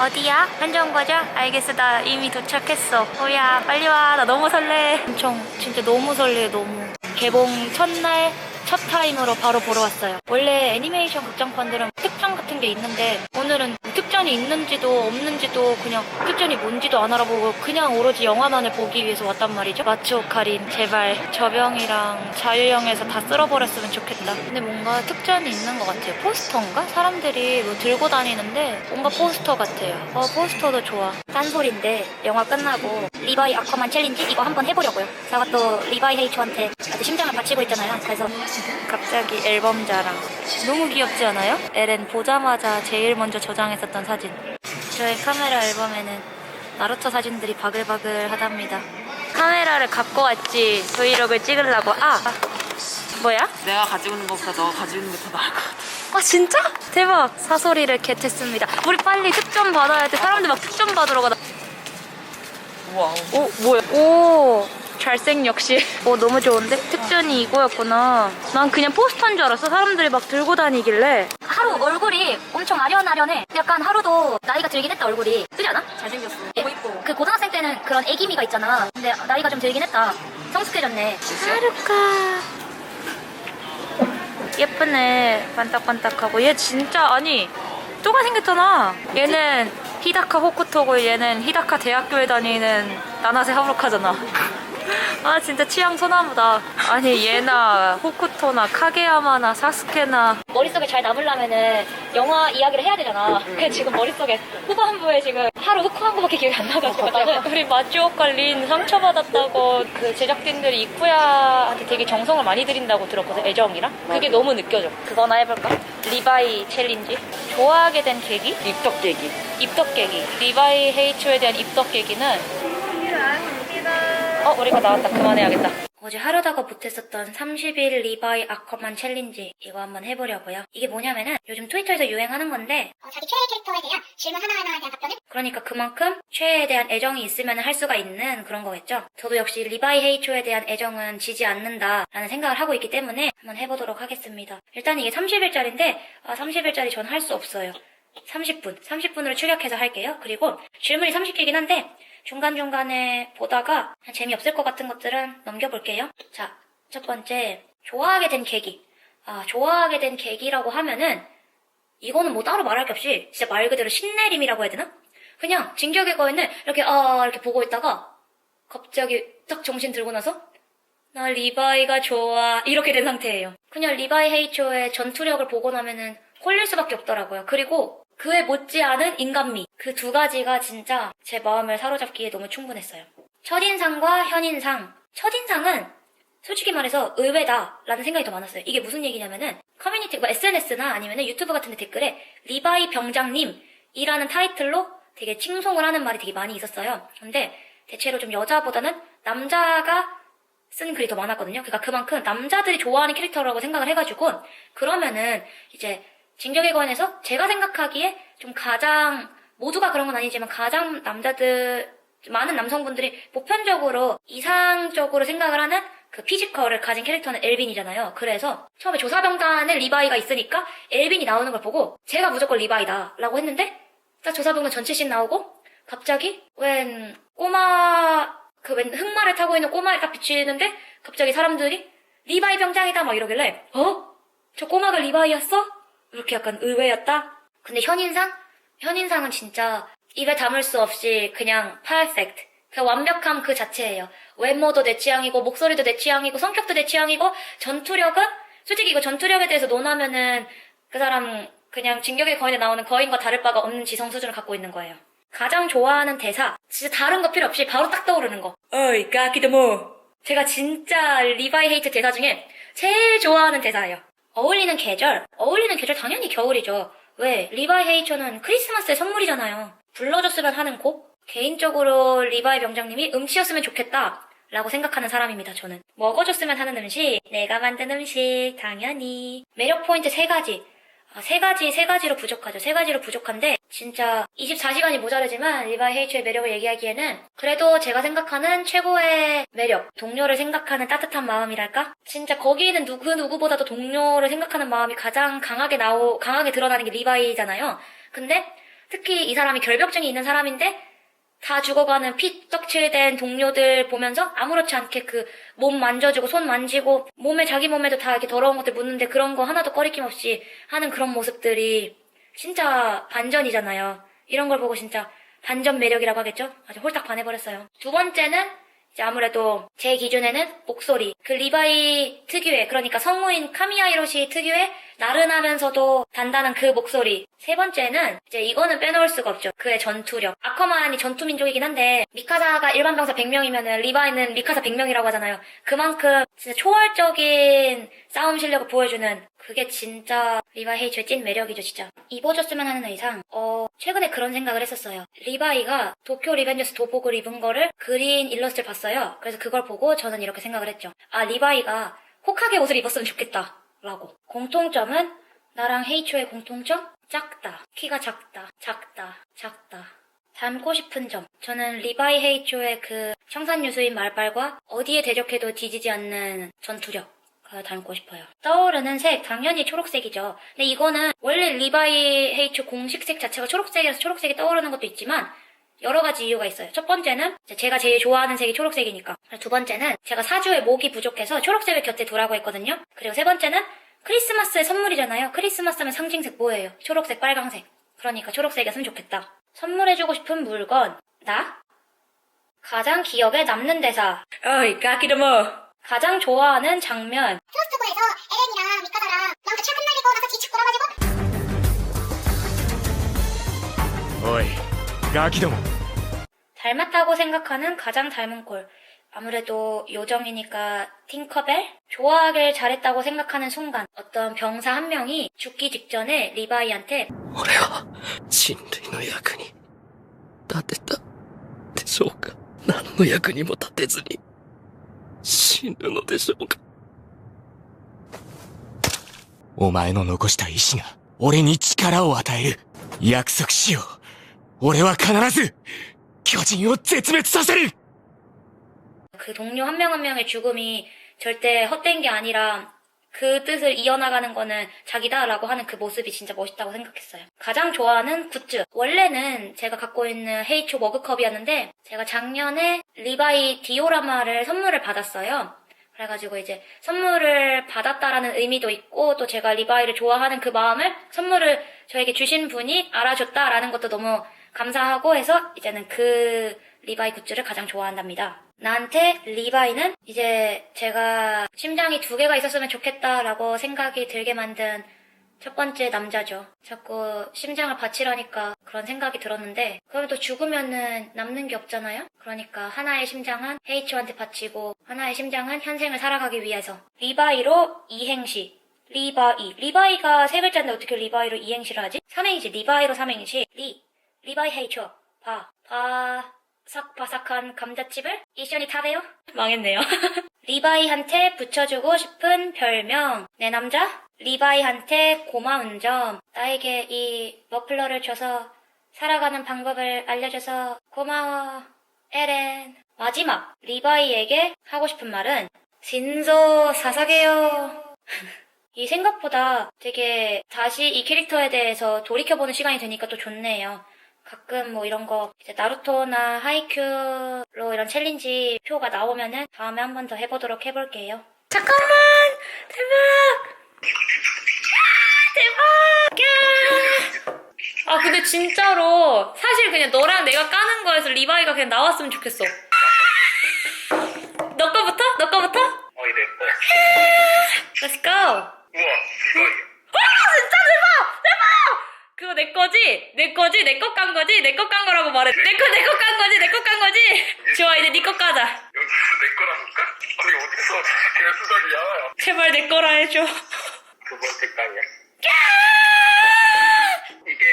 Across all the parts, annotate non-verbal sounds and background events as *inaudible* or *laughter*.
어디야? 거죠? 알겠어. 나 이미 도착했어. 호야, 빨리 와. 나 너무 설레. 엄청, 진짜 너무 설레, 너무. 개봉 첫날, 첫 타임으로 바로 보러 왔어요. 원래 애니메이션 극장판들은 특전 같은 게 있는데, 오늘은 특전이 있는지도 없는지도 그냥 특전이 뭔지도 안 알아보고 그냥 오로지 영화만을 보기 위해서 왔단 말이죠. 마츠 오 카린, 제발 저병이랑 자유형에서 다 쓸어버렸으면 좋겠다. 근데 뭔가 특전이 있는 것 같아요. 포스터인가? 사람들이 뭐 들고 다니는데 뭔가 포스터 같아요. 어, 포스터도 좋아. 딴소리인데 영화 끝나고 리바이 아커만 챌린지 이거 한번 해보려고요. 제가 또 리바이 헤이초한테 아주 심장을 바치고 있잖아요. 그래서 갑자기 앨범 자랑. 너무 귀엽지 않아요? 에렌 보자마자 제일 먼저 저장했었던 사 진. 저의 카메라 앨범에는 나루토 사진들이 바글바글 하답니다. 카메라를 갖고 왔지 브이로그를 찍으려고. 아! 뭐야? 내가 가지고 있는 것보다 너가 가지고 있는 게 더 나을 것 같아. 아 진짜? 대박 사소리를 겟했습니다 우리 빨리 특전 받아야 돼 사람들 막 특전 받으러 가다 우와. 오 뭐야 오 잘생 역시 오 너무 좋은데? 특전이 이거였구나 난 그냥 포스터인 줄 알았어 사람들이 막 들고 다니길래 하루 얼굴이 엄청 아련아련해. 약간 하루도 나이가 들긴 했다 얼굴이. 그지 않아? 잘생겼어. 너무 이뻐. 그 고등학생 때는 그런 애기미가 있잖아. 근데 나이가 좀 들긴 했다. 성숙해졌네. 하루카. 예쁘네. 반딱반딱하고. 얘 진짜 아니 또가 생겼잖아. 얘는 히다카 호쿠토고 얘는 히다카 대학교에 다니는 나나세 하루카잖아 아 진짜 취향 소나무다. 아니 얘나 호쿠토나 카게야마나 사스케나. 머릿속에 잘 남으려면은 영화 이야기를 해야 되잖아. 근데 지금 머릿속에 후반부에 지금 하루 흑호 한 거밖에 기억이 안 나가지고 나는 우리 마주오카 린 상처받았다고 그 제작진들이 이쿠야한테 되게 정성을 많이 들인다고 들었거든 애정이랑? 그게 너무 느껴져. 그거나 해볼까? 리바이 챌린지? 좋아하게 된 계기? 입덕 계기. 입덕 계기. 리바이 헤이츠에 대한 입덕 계기는 어 우리가 나왔다 그만해야겠다 어제 하려다가 못했었던 30일 리바이 아커만 챌린지 이거 한번 해보려고요 이게 뭐냐면은 요즘 트위터에서 유행하는 건데 어, 자기 최애 캐릭터에 대한 질문 하나하나에 대한 답변을 그러니까 그만큼 최애에 대한 애정이 있으면 할 수가 있는 그런 거겠죠. 저도 역시 리바이 헤이초에 대한 애정은 지지 않는다라는 생각을 하고 있기 때문에 한번 해보도록 하겠습니다. 일단 이게 30일짜리인데 아 30일짜리 전 할 수 없어요. 30분, 30분으로 추격해서 할게요. 그리고 질문이 30개긴 한데 중간중간에 보다가 재미없을 것 같은 것들은 넘겨볼게요. 자, 첫 번째 좋아하게 된 계기. 아, 좋아하게 된 계기라고 하면은 이거는 뭐 따로 말할 게 없이 진짜 말 그대로 신내림이라고 해야 되나? 그냥 진격의 거인을 이렇게 아 이렇게 보고 있다가 갑자기 딱 정신 들고 나서 나 리바이가 좋아 이렇게 된 상태예요. 그냥 리바이 헤이초의 전투력을 보고 나면은 홀릴 수밖에 없더라고요. 그리고 그에 못지않은 인간미 그 두 가지가 진짜 제 마음을 사로잡기에 너무 충분했어요. 첫인상과 현인상 첫인상은 솔직히 말해서 의외다라는 생각이 더 많았어요. 이게 무슨 얘기냐면은 커뮤니티, 뭐 SNS나 아니면은 유튜브 같은 데 댓글에 리바이 병장님이라는 타이틀로 되게 칭송을 하는 말이 되게 많이 있었어요. 근데 대체로 좀 여자보다는 남자가 쓴 글이 더 많았거든요. 그러니까 그만큼 남자들이 좋아하는 캐릭터라고 생각을 해가지고 그러면은 이제 진격의 거인에서 제가 생각하기에 좀 가장 모두가 그런 건 아니지만 가장 남자들 많은 남성분들이 보편적으로 이상적으로 생각을 하는 그 피지컬을 가진 캐릭터는 엘빈이잖아요. 그래서 처음에 조사병단에 리바이가 있으니까 엘빈이 나오는 걸 보고 제가 무조건 리바이다라고 했는데 딱 조사병단 전체 씬 나오고 갑자기 웬 꼬마 그 웬 흑마를 타고 있는 꼬마를 딱 비치는데 갑자기 사람들이 리바이 병장이다 막 이러길래 어? 저 꼬마가 리바이였어? 이렇게 약간 의외였다? 근데 현인상? 현인상은 진짜 입에 담을 수 없이 그냥 퍼펙트. 그 완벽함 그 자체예요. 외모도 내 취향이고, 목소리도 내 취향이고, 성격도 내 취향이고, 전투력은? 솔직히 이거 전투력에 대해서 논하면은 그 사람 그냥 진격의 거인에 나오는 거인과 다를 바가 없는 지성 수준을 갖고 있는 거예요. 가장 좋아하는 대사, 진짜 다른 거 필요 없이 바로 딱 떠오르는 거. 어이, 까기드모. 제가 진짜 리바이 헤이트 대사 중에 제일 좋아하는 대사예요. 어울리는 계절? 어울리는 계절 당연히 겨울이죠. 왜? 리바이 헤이처는 크리스마스의 선물이잖아요. 불러줬으면 하는 곡? 개인적으로 리바이 병장님이 음치였으면 좋겠다. 라고 생각하는 사람입니다, 저는. 먹어줬으면 하는 음식, 내가 만든 음식, 당연히. 매력 포인트 세 가지. 아, 세 가지, 세 가지로 부족하죠. 세 가지로 부족한데, 진짜 24시간이 모자르지만 리바이 헤이츠의 매력을 얘기하기에는 그래도 제가 생각하는 최고의 매력, 동료를 생각하는 따뜻한 마음이랄까? 진짜 거기에는 누구 누구보다도 동료를 생각하는 마음이 가장 강하게 나오, 강하게 드러나는 게 리바이잖아요. 근데 특히 이 사람이 결벽증이 있는 사람인데 다 죽어가는 피떡칠된 동료들 보면서 아무렇지 않게 그 몸 만져주고 손 만지고 몸에 자기 몸에도 다 이렇게 더러운 것들 묻는데 그런 거 하나도 꺼리낌 없이 하는 그런 모습들이 진짜 반전이잖아요. 이런 걸 보고 진짜 반전 매력이라고 하겠죠? 아주 홀딱 반해버렸어요. 두 번째는 아무래도 제 기준에는 목소리. 그 리바이 특유의, 그러니까 성우인 카미야 히로시 특유의 나른하면서도 단단한 그 목소리. 세 번째는 이제 이거는 빼놓을 수가 없죠. 그의 전투력. 아커만이 전투민족이긴 한데 미카사가 일반 병사 100명이면은 리바이는 미카사 100명이라고 하잖아요. 그만큼 진짜 초월적인 싸움 실력을 보여주는 그게 진짜 리바이 헤이츠의 찐 매력이죠, 진짜. 입어줬으면 하는 의상. 어, 최근에 그런 생각을 했었어요. 리바이가 도쿄 리벤져스 도복을 입은 거를 그린 일러스트를 봤어요. 그래서 그걸 보고 저는 이렇게 생각을 했죠. 아, 리바이가 호카게 옷을 입었으면 좋겠다. 라고. 공통점은 나랑 헤이초의 공통점? 작다. 키가 작다. 작다. 작다. 닮고 싶은 점. 저는 리바이 헤이초의 그 청산유수인 말발과 어디에 대적해도 뒤지지 않는 전투력. 가 닮고 싶어요. 떠오르는 색, 당연히 초록색이죠. 근데 이거는 원래 리바이 헤이초 공식색 자체가 초록색이라서 초록색이 떠오르는 것도 있지만 여러 가지 이유가 있어요. 첫 번째는 제가 제일 좋아하는 색이 초록색이니까. 두 번째는 제가 사주에 목이 부족해서 초록색을 곁에 두라고 했거든요. 그리고 세 번째는 크리스마스의 선물이잖아요. 크리스마스 하면 상징색 뭐예요? 초록색, 빨강색. 그러니까 초록색이었으면 좋겠다. 선물해주고 싶은 물건. 나? 가장 기억에 남는 대사. 어이, 까기르모. 가장 좋아하는 장면. 프로스트고에서 에렌이랑 미카사랑 난 그차 흩날리고 나서 뒤축 돌아가지고 おいガキども 닮았다고 생각하는 가장 닮은 꼴. 아무래도 요정이니까 팅커벨? 좋아하길 잘했다고 생각하는 순간 어떤 병사 한 명이 죽기 직전에 리바이한테 俺は人類の役に立てたでしょうか何の役にも立てずに 死ぬのでしょうかお前の残した意志が俺に力を与える約束しよう俺は必ず巨人を絶滅させる 그 동료 한 명 한 명의 죽음이 절대 헛된 게 아니라 그 뜻을 이어나가는 거는 자기다라고 하는 그 모습이 진짜 멋있다고 생각했어요. 가장 좋아하는 굿즈. 원래는 제가 갖고 있는 헤이초 머그컵이었는데 제가 작년에 리바이 디오라마를 선물을 받았어요. 그래가지고 이제 선물을 받았다라는 의미도 있고 또 제가 리바이를 좋아하는 그 마음을 선물을 저에게 주신 분이 알아줬다라는 것도 너무 감사하고 해서 이제는 그 리바이 굿즈를 가장 좋아한답니다. 나한테 리바이는 이제 제가 심장이 두 개가 있었으면 좋겠다라고 생각이 들게 만든 첫 번째 남자죠. 자꾸 심장을 바치라니까 그런 생각이 들었는데 그럼 또 죽으면은 남는 게 없잖아요? 그러니까 하나의 심장은 헤이츠한테 바치고 하나의 심장은 현생을 살아가기 위해서 리바이로 이행시. 리바이. 리바이가 세 글자인데 어떻게 리바이로 이행시를 하지? 삼행시. 리바이로 삼행시. 리. 리바이 헤이초 바. 바 삭바삭한 감자칩을 이션이 타베요? 망했네요. *laughs* 리바이한테 붙여주고 싶은 별명 내 남자 리바이한테 고마운 점 나에게 이 머플러를 줘서 살아가는 방법을 알려줘서 고마워 에렌 마지막 리바이에게 하고 싶은 말은 신소 사사게요 *laughs* 이 생각보다 되게 다시 이 캐릭터에 대해서 돌이켜보는 시간이 되니까 또 좋네요. 가끔 뭐 이런 거 이제 나루토나 하이큐로 이런 챌린지 표가 나오면은 다음에 한 번 더 해보도록 해볼게요. 잠깐만! 대박! 대박! 야! 아 근데 진짜로 사실 그냥 너랑 내가 까는 거에서 리바이가 그냥 나왔으면 좋겠어. 너 거부터? 너 거부터? 어이 내 거. Let's go! 우와 이거 진짜 대박! 그거 내 거지? 내 거지? 내 거 깐 거지? 내 거 깐 거라고 말해. 내 거, 내 거 깐 거지? 내 거 깐 거지? 좋아, 이제 네 거 까자. 여기서 내 거라니까? 아니 어디서 개수작이야? 제발 내 거라 해줘. 두 번째 깡이야. 이게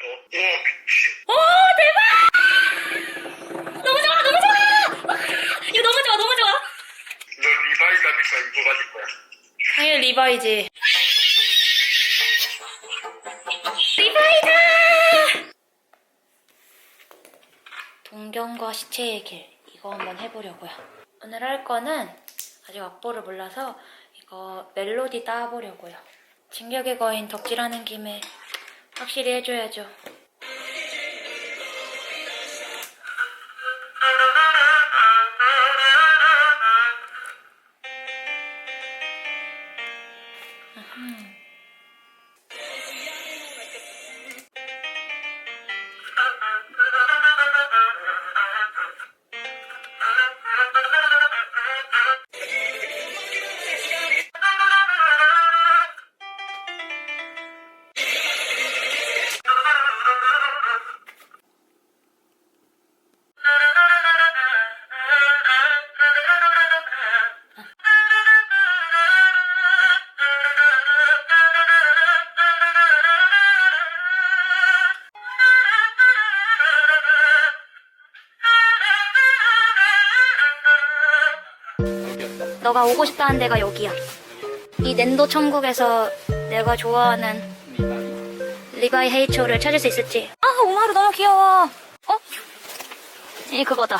어, 우와 미친. 오, 대박! 너무 좋아, 너무 좋아! 이거 너무 좋아, 너무 좋아. 너 리바이가니까 이거 가질 거야. 당연히 리바이지. 리바이다! 동경과 시체의 길. 이거 한번 해보려고요. 오늘 할 거는 아직 악보를 몰라서 이거 멜로디 따보려고요. 진격의 거인 덕질하는 김에 확실히 해줘야죠. 너가 오고 싶다는 데가 여기야. 이 낸도 천국에서 내가 좋아하는 리바이 헤이초를 찾을 수 있을지. 아, 오마루 너무 귀여워. 어? 이 그거다.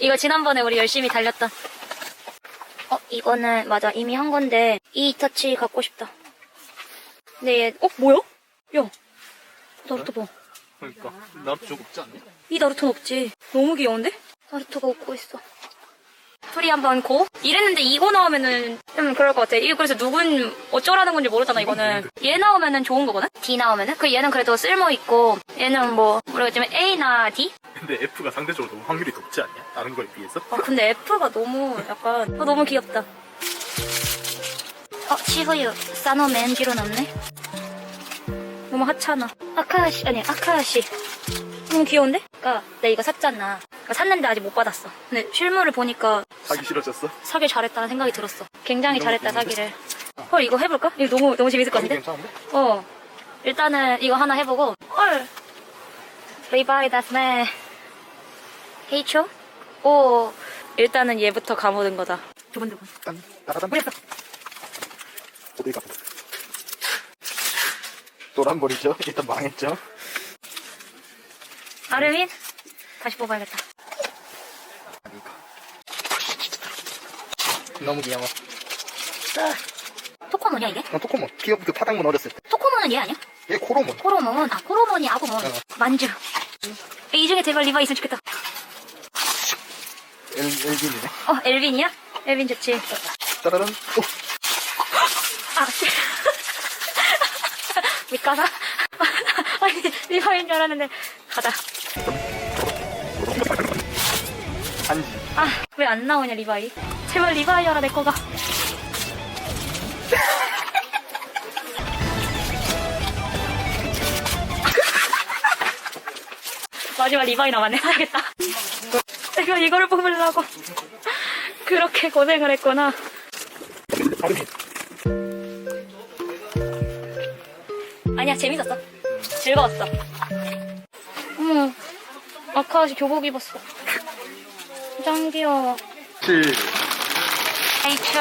이거 지난번에 우리 열심히 달렸던. 어, 이거는 맞아 이미 한 건데 이 터치 갖고 싶다. 근데 얘, 어 뭐야? 야, 나루토 봐. 그러니까 나도 좀 없지 않냐? 이 나루토는 없지. 너무 귀여운데? 나루토가 웃고 있어. 둘이 한번 고? 이랬는데 이거 나오면은 좀 그럴 것 같아. 이거 그래서 누군 어쩌라는 건지 모르잖아, 이거는. 얘 나오면은 좋은 거거든? D 나오면은? 그 얘는 그래도 쓸모 있고, 얘는 뭐, 모르겠지만 A나 D? 근데 F가 상대적으로 너무 확률이 높지 않냐? 다른 거에 비해서? 아, 근데 F가 너무 약간, 아, 너무 귀엽다. 어, 치후유, 사노 맨지로 넣네? 너무 하찮아. 아카시, 아니, 아카시. 너무 귀여운데? 그니까, 내가 이거 샀잖아. 그러니까 샀는데 아직 못 받았어. 근데 실물을 보니까 사기 싫어졌어? 사길 잘했다는 생각이 들었어. 굉장히 잘했다, 사기를. 헐, 이거 해볼까? 이거 너무, 너무 재밌을 것 같은데? 괜찮은데? 어. 일단은 이거 하나 해보고, 헐! 리바이 다스네. 헤이초? 오. 일단은 얘부터 감아둔 거다. 두근두근. 딴, 따라단. 어디 가? 노란 머리죠? 일단 망했죠? 아르민? 다시 뽑아야겠다. 너무 귀여워. 토코몬이야, 이게? 어, 토코몬. 귀엽, 그 파당몬 어렸을 때. 토코몬은 얘 아니야? 얘 코로몬. 코로몬. 아, 코로몬이 아구몬. 만주. 이 중에 제발 리바이 있으면 좋겠다. 엘, 엘빈이네. 어, 엘빈이야? 엘빈 좋지. 따라란. 오! 아, 씨. *laughs* 밑가사? *laughs* 아니, 리바인 줄 알았는데. 가자. 한지. 아, 왜 안 나오냐, 리바이? 제발 리바이 하라, 내 거가. *laughs* 마지막 리바이 남았네. 사야겠다. 내가 이거를 뽑으려고. 그렇게 고생을 했구나. 아니야, 재밌었어. 즐거웠어. 어머, 아카시 교복 입었어. 짱 귀여워. 7. 헤이초.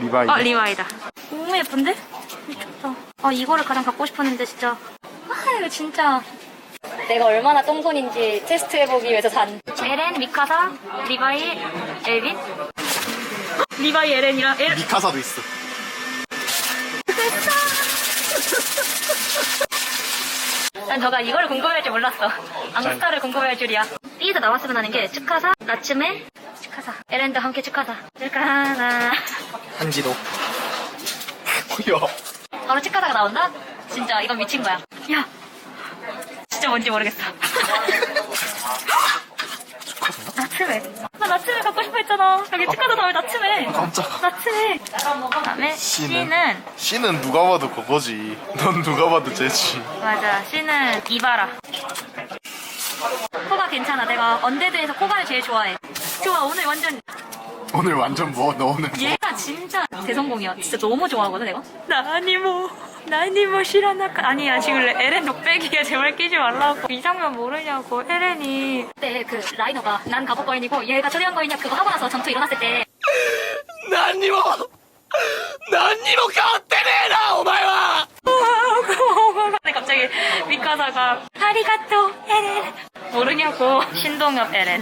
리바이. 어, 리와이다. 너무 예쁜데? 미쳤다. 아, 이거를 가장 갖고 싶었는데, 진짜. 아, 이거 진짜. 내가 얼마나 똥손인지 테스트 해보기 위해서 산. 에렌, 미카사, 리바이, 엘빈? 리바이, 에렌이랑, 엘, 미카사도 있어. 난 너가 이걸 궁금해할 줄 몰랐어. 앙스타를 궁금해할 줄이야. B에서 나왔으면 하는 게, 츠카사, 나츠메. 에렌도 함께 츠카사. 츠카사. 한지도. 뭐야? 바로 치카사가 나온다? 진짜 이건 미친 거야. 야, 진짜 뭔지 모르겠어. 나츠메. 나 나츠메 갖고 싶어 했잖아. 여기 치카사 다음에 나츠메. 깜짝. 나츠메. 그다음에 C는? C는 C는 누가 봐도 그거지. 넌 누가 봐도 쟤지. 맞아. C는 이바라. 코가 괜찮아. 내가 언데드에서 코가를 제일 좋아해. 좋아. 오늘 완전 오늘 완전 뭐, 너 오늘 뭐. 얘가 진짜 대성공이야. 진짜 너무 좋아하거든 내가. 나니모 나니모 싫어나까 아니야 지금 에렌 녹백이야 *laughs* 제발 끼지 말라고 이 장면 모르냐고 에렌이 그때 그 라이너가 난 갑옷 거인이고 얘가 초대한 거인이야 그거 하고 나서 전투 일어났을 때 何にも何にも変わってねえなお前は 근데 갑자기 미카사가 아리가또 에렌 모르냐고 신동엽 에렌